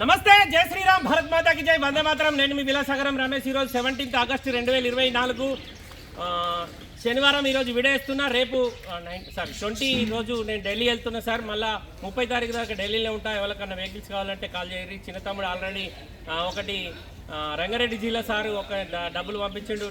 నమస్తే జై శ్రీరామ్ భారత్ మాతాకి జై వందే మాతరం. నేను మీ విలాసగరం రమేష్ ఈరోజు సెవెంటీన్త్ ఆగస్టు రెండు వేల ఇరవై నాలుగు. శనివారం ఈరోజు విడేస్తున్నా. రేపు నైన్ సారీ ట్వంటీ రోజు నేను ఢిల్లీ వెళ్తున్నా సార్. మళ్ళా ముప్పై తారీఖు దాకా ఢిల్లీలో ఉంటా. ఎవరికన్నా వెహికల్స్ కావాలంటే కాల్ చేయరు చిన్న తమ్ముడు ఆల్రెడీ ఒకటి రంగారెడ్డి జిల్లా సార్ ఒక డబ్బులు పంపించిండు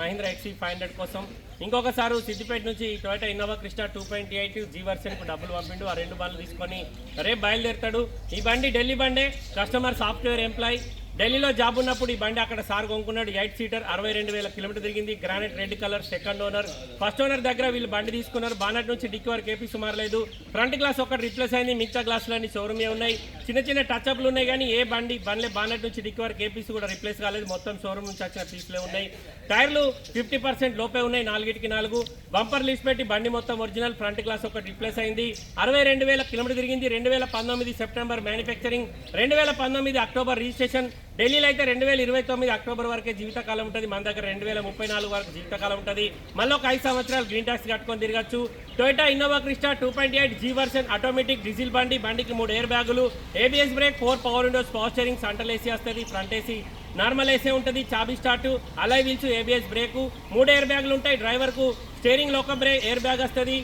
మహీంద్రా ఎక్సీ ఫైవ్ హండ్రెడ్ కోసం. ఇంకొకసారి సిద్దిపేట నుంచి Toyota Innova Crysta two point eight G వర్షన్కు డబ్బులు పంపిండు. ఆ రెండు బండ్లు తీసుకొని రేపు బయలుదేరుతాడు. ఈ బండి ఢిల్లీ బండే. Customer software employee. ఢిల్లీలో జాబ్ ఉన్నప్పుడు ఈ బండి అక్కడ సార్ కొనుక్కున్నాడు. ఎయిట్ సీటర్ అరవై రెండు వేల కిలోమీటర్ తిరిగింది. Granite red colour second owner. First owner దగ్గర వీళ్ళు బండి తీసుకున్నారు. బానట్ నుంచి డిక్కి వరకు ఏపీ సుమారు లేదు. ఫ్రంట్ గ్లాస్ ఒకటి రిప్లేస్ అయింది. మిగతా గ్లాసులన్నీ షోరూమే ఉన్నాయి. చిన్న చిన్న టచ్ అప్లు ఉన్నాయి కానీ ఏ బండి బండ్లే బానట్ నుంచి డిక్కి వరకు ఏపీస్ కూడా రిప్లేస్ కాలేదు. మొత్తం షోరూమ్ నుంచి వచ్చిన పీసులే ఉన్నాయి. టైర్లు ఫిఫ్టీ పర్సెంట్ లోపే ఉన్నాయి. నాలుగిటికి నాలుగు. బంపర్ లీస్ పెట్టి బండి మొత్తం ఒరిజినల్. ఫ్రంట్ గ్లాస్ ఒకటి రిప్లేస్ అయింది. అరవై రెండు వేల కిలోమీటర్ తిరిగింది. రెండు వేల పంతొమ్మిది సెప్టెంబర్ మ్యానుఫ్యాక్చరింగ్. రెండు వేల పంతొమ్మిది అక్టోబర్ రిజిస్ట్రేషన్. ఢిల్లీలో అయితే రెండు వేల ఇరవై తొమ్మిది అక్టోబర్ వరకే జీవితకాలం ఉంటుంది. మన దగ్గర రెండు వేల ముప్పై నాలుగు వరకు జీవితకాలం ఉంటుంది. మళ్ళీ ఒక ఐదు సంవత్సరాలు గ్రీన్ ట్యాక్స్ కట్టుకొని తిరగచ్చు. Toyota Innova Crysta two point eight G version automatic diesel బండి బండికి మూడు ఎయిర్ బ్యాగులు ABS brake four power windows power steering central AC వస్తుంది ఫ్రంట్ ఏసీ నార్మల్ ఏసీ ఉంటుంది చాబీ start alloy wheels ABS brake మూడు air బ్యాగులు ఉంటాయి డ్రైవర్కు స్టేరింగ్లో ఒక బ్రేక్ ఎయిర్ బ్యాగ్ వస్తుంది.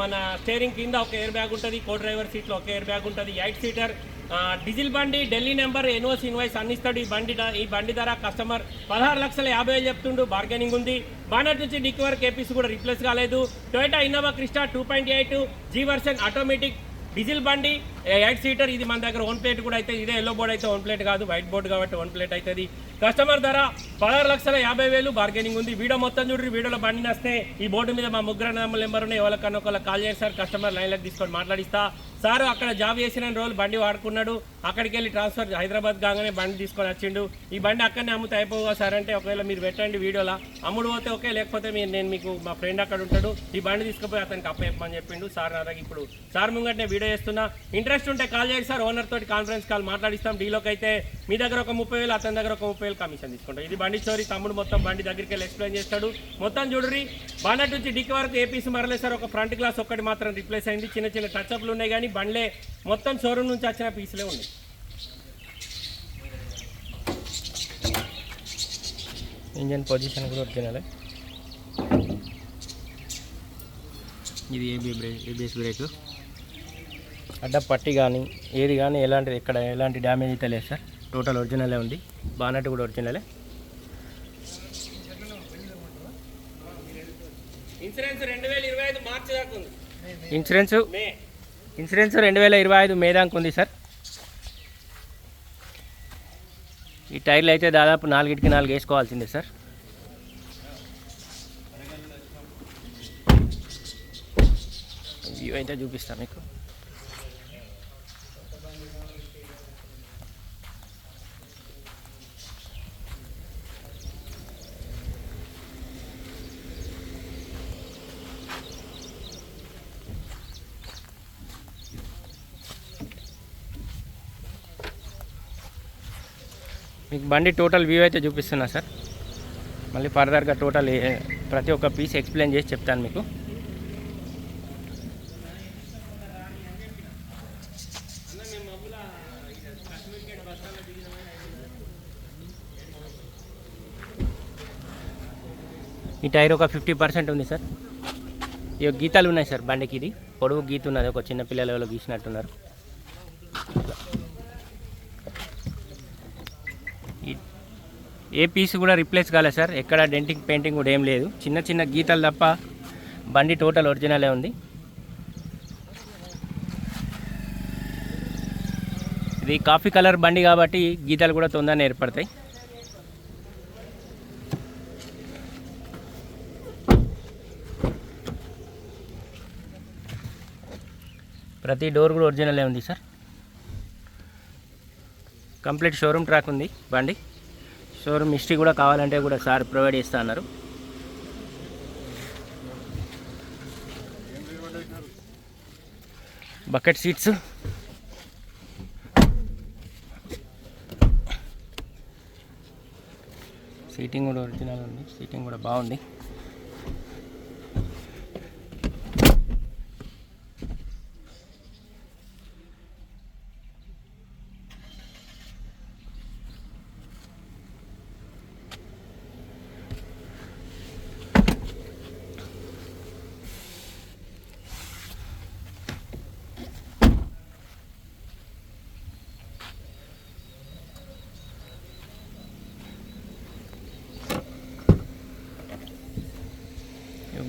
మన స్టేరింగ్ కింద ఒక ఎయిర్ బ్యాగ్ ఉంటుంది కో డ్రైవర్ సీట్లో ఒక ఎయిర్ బ్యాగ్ ఉంటుంది ఎయిట్ సీటర్ డీజిల్ బండి ఢిల్లీ నెంబర్ ఎన్ఓస్ ఇన్వాయిస్ అందిస్తాడు. ఈ బండి ఈ బండి ధర కస్టమర్ పదహారు లక్షల యాభై వేలు చెప్తుండు. బార్గెనింగ్ ఉంది. బానట్ నుంచి డిక్కి వరకు ఏపీస్ కూడా రీప్లేస్ కాలేదు. Toyota Innova Crysta two point eight G version automatic diesel బండి ఎయిట్ సీటర్ ఇది మన దగ్గర వన్ ప్లేట్ కూడా అయితే ఇదే ఎల్లో బోర్డ్ అయితే వన్ ప్లేట్ కాదు వైట్ బోర్డ్ కాబట్టి వన్ ప్లేట్ అవుతుంది కస్టమర్ ధర పదహారు లక్షల యాభై వేలు బార్గెనింగ్ ఉంది. వీడియో మొత్తం చూడండి వీడియోలో బండి నస్తే. ఈ బోర్డు మీద మా ముగ్గురు నెంబర్ నెంబర్ ఉన్నాయి. ఎవరికన్నా ఒకళ్ళ కాల్ చేస్తారు కస్టమర్ లైన్లోకి తీసుకొని మాట్లాడిస్తా. సార్ అక్కడ జాబ్ చేసిన రోజులు బండి వాడుకున్నాడు. అక్కడికి వెళ్ళి ట్రాన్స్ఫర్ హైదరాబాద్ కాగానే బండి తీసుకొని వచ్చిండు. ఈ బండి అక్కడనే అమ్ముతే అయిపోగా సార్ అంటే ఒకవేళ మీరు పెట్టండి వీడియోలో. అమ్ముడు పోతే ఓకే లేకపోతే మీరు నేను మీకు మా ఫ్రెండ్ అక్కడ ఉంటాడు. ఈ బండి తీసుకుపోయి అతనికి అప్ప చెప్పమని చెప్పిండు. సార్ నా దగ్గర ఇప్పుడు సార్ ముంగట్నే వీడియో చేస్తున్నా. ఇంట్రెస్ట్ ఉంటే కాల్ చేయండి సార్. ఓనర్ తోటి కాన్ఫరెన్స్ కాల్ మాట్లాడిస్తాం. డీలోకి అయితే మీ దగ్గర ఒక ముప్పై వేలు అతని దగ్గర ఒక ముప్పై వేలు కమిషన్ తీసుకుంటాం. ఇది బండి స్టోరీ. తమ్ముడు మొత్తం బండి దగ్గరికి వెళ్ళి ఎక్స్ప్లెయిన్ చేస్తాడు. మొత్తం చూడరి బానట్ నుంచి డిక్కి వరకు ఏపీసీ మరలే సార్. ఒక ఫ్రంట్ గ్లాస్ ఒక్కటి మాత్రం రిప్లేస్ అయింది. చిన్న చిన్న టచ్ అప్లు ఉన్నాయి కానీ బండ్లే మొత్తం షోరూమ్ నుంచి వచ్చిన పీసులే ఉన్నాయి. ఇంజన్ పొజిషన్ కూడా ఒరిజినలే ఇది ఏబీ బ్రేక్ ఏబిఎస్ బ్రేక్ అడ్డ పట్టి కానీ ఏది కానీ ఎలాంటిది ఎక్కడ ఎలాంటి డ్యామేజ్ అయితే లేదు సార్. టోటల్ ఒరిజినలే ఉంది. బానట్ కూడా ఒరిజినలే ఇన్సూరెన్స్ రెండు వేల ఇరవై ఐదు మార్చి దాకా ఉంది. ఇన్సూరెన్స్ ఇన్సూరెన్స్ రెండు వేల ఇరవై ఐదు మే దాకా ఉంది సార్. ఈ టైర్లు అయితే దాదాపు నాలుగిటికి నాలుగు వేసుకోవాల్సిందే సార్. వ్యూ అయితే చూపిస్తాను మీకు. మీకు బండి టోటల్ వ్యూ అయితే చూపిస్తున్నా సార్. మళ్ళీ ఫర్దర్గా టోటల్ ప్రతి ఒక్క పీస్ ఎక్స్ప్లెయిన్ చేసి చెప్తాను మీకు. ఈ టైర్ ఒక ఫిఫ్టీ పర్సెంట్ ఉంది సార్. ఇక గీతాలు ఉన్నాయి సార్ బండికి ఇది. పొడవు గీత ఉన్నది. ఒక చిన్న పిల్లలు ఎవరో గీసినట్టున్నారు. ఏ పీస్ కూడా రిప్లేస్ కాలేదు సార్. ఎక్కడ డెంటింగ్ పెయింటింగ్ కూడా ఏం లేదు. చిన్న చిన్న గీతలు తప్ప బండి టోటల్ ఒరిజినలే ఉంది. ఇది కాఫీ కలర్ బండి కాబట్టి గీతలు కూడా తొందరనే ఏర్పడతాయి. ప్రతి డోర్ కూడా ఒరిజినలే ఉంది సార్. కంప్లీట్ షోరూమ్ ట్రాక్ ఉంది బండి. షోరూమ్ హిస్టరీ కూడా కావాలంటే కూడా సార్ ప్రొవైడ్ చేస్తా అన్నారు. Bucket seats. సీటింగ్ కూడా ఒరిజినల్ ఉంది. సీటింగ్ కూడా బాగుంది.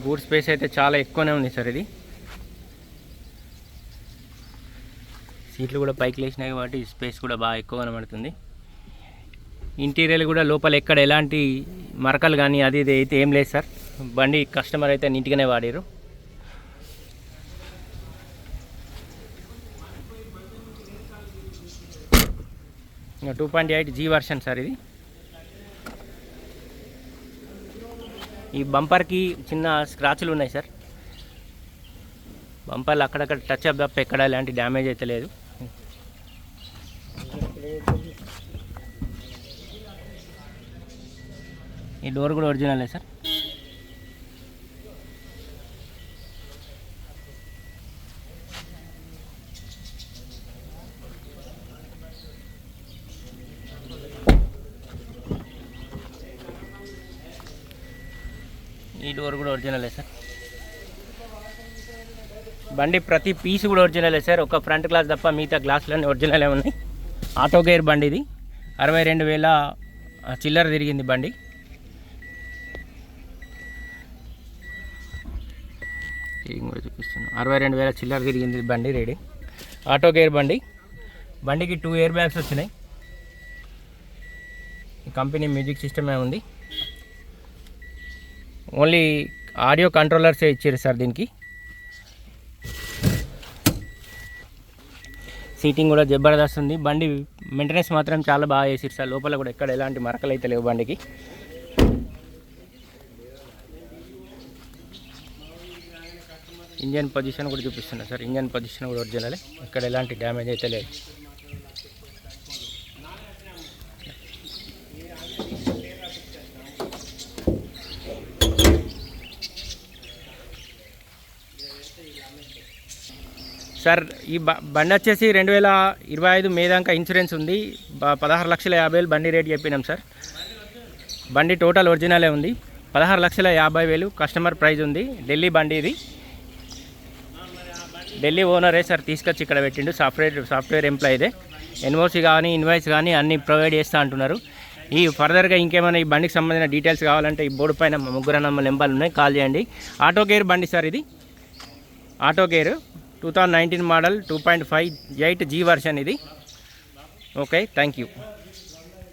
బూట్ స్పేస్ అయితే చాలా ఎక్కువనే ఉంది సార్ ఇది. సీట్లు కూడా పైకి లేచినాయి కాబట్టి స్పేస్ కూడా బాగా ఎక్కువ కనబడుతుంది. ఇంటీరియర్ కూడా లోపల ఎక్కడ ఎలాంటి మరకలు కానీ అది ఇది అయితే ఏం లేదు సార్. బండి కస్టమర్ అయితే నీట్గానే వాడారు. Two point eight G version sir ఇది. ఈ బంపర్కి చిన్న స్క్రాచ్లు ఉన్నాయి సార్. బంపర్లు అక్కడక్కడ టచ్ అప్ తప్ప ఎక్కడ ఎలాంటి డ్యామేజ్ అయితే లేదు. ఈ డోర్ కూడా ఒరిజినలే సార్? డోర్ కూడా ఒరిజినలే సార్. బండి ప్రతి పీస్ కూడా ఒరిజినలే సార్. ఒక ఫ్రంట్ గ్లాస్ తప్ప మిగతా గ్లాసులన్నీ ఒరిజినలే ఉన్నాయి. ఆటో గేర్ బండి ఇది. అరవై రెండు వేల చిల్లర తిరిగింది బండి. రీడింగ్ చూపిస్తున్నాను అరవై రెండు వేల చిల్లర తిరిగింది బండి రెడీ ఆటో గేర్ బండి. బండికి టూ ఇయర్ బ్యాగ్స్ వచ్చినాయి. కంపెనీ మ్యూజిక్ సిస్టమే ఉంది. ఓన్లీ ఆడియో కంట్రోలర్సే ఇచ్చారు సార్ దీనికి. సీటింగ్ కూడా జబర్దస్త్ ఉంది. బండి మెయింటెనెన్స్ మాత్రం చాలా బాగా చేసారు సార్. లోపల కూడా ఎక్కడ ఎలాంటి మరకలు అయితే లేవు బండికి. ఇంజన్ పొజిషన్ కూడా చూపిస్తున్నా సార్. ఇంజన్ పొజిషన్ కూడా ఒరిజినలే. ఇక్కడ ఎలాంటి డ్యామేజ్ అయితే లేదు. సార్ ఈ బ బండి వచ్చేసి రెండు వేల ఇరవై ఐదు మే దాకా ఇన్సూరెన్స్ ఉంది. పదహారు లక్షల యాభై వేలు బండి రేట్ చెప్పినాం సార్. బండి టోటల్ ఒరిజినలే ఉంది. పదహారు లక్షల యాభై వేలు కస్టమర్ ప్రైజ్ ఉంది. ఢిల్లీ బండి ఇది. ఢిల్లీ ఓనరే సార్ తీసుకొచ్చి ఇక్కడ పెట్టిండు. సాఫ్ట్వేర్ సాఫ్ట్వేర్ ఎంప్లాయీదే. ఎన్ఓసి కానీ ఇన్వాయిస్ కానీ అన్నీ ప్రొవైడ్ చేస్తూ అంటున్నారు. ఈ ఫర్దర్గా ఇంకేమైనా ఈ బండికి సంబంధించిన డీటెయిల్స్ కావాలంటే ఈ బోర్డు పైన ముగ్గురు నమ్మ నెంబర్లు ఉన్నాయి. కాల్ చేయండి. ఆటో గేర్ బండి సార్ ఇది. Auto gear two thousand nineteen model two point five eight G version ఇది. Okay thank you.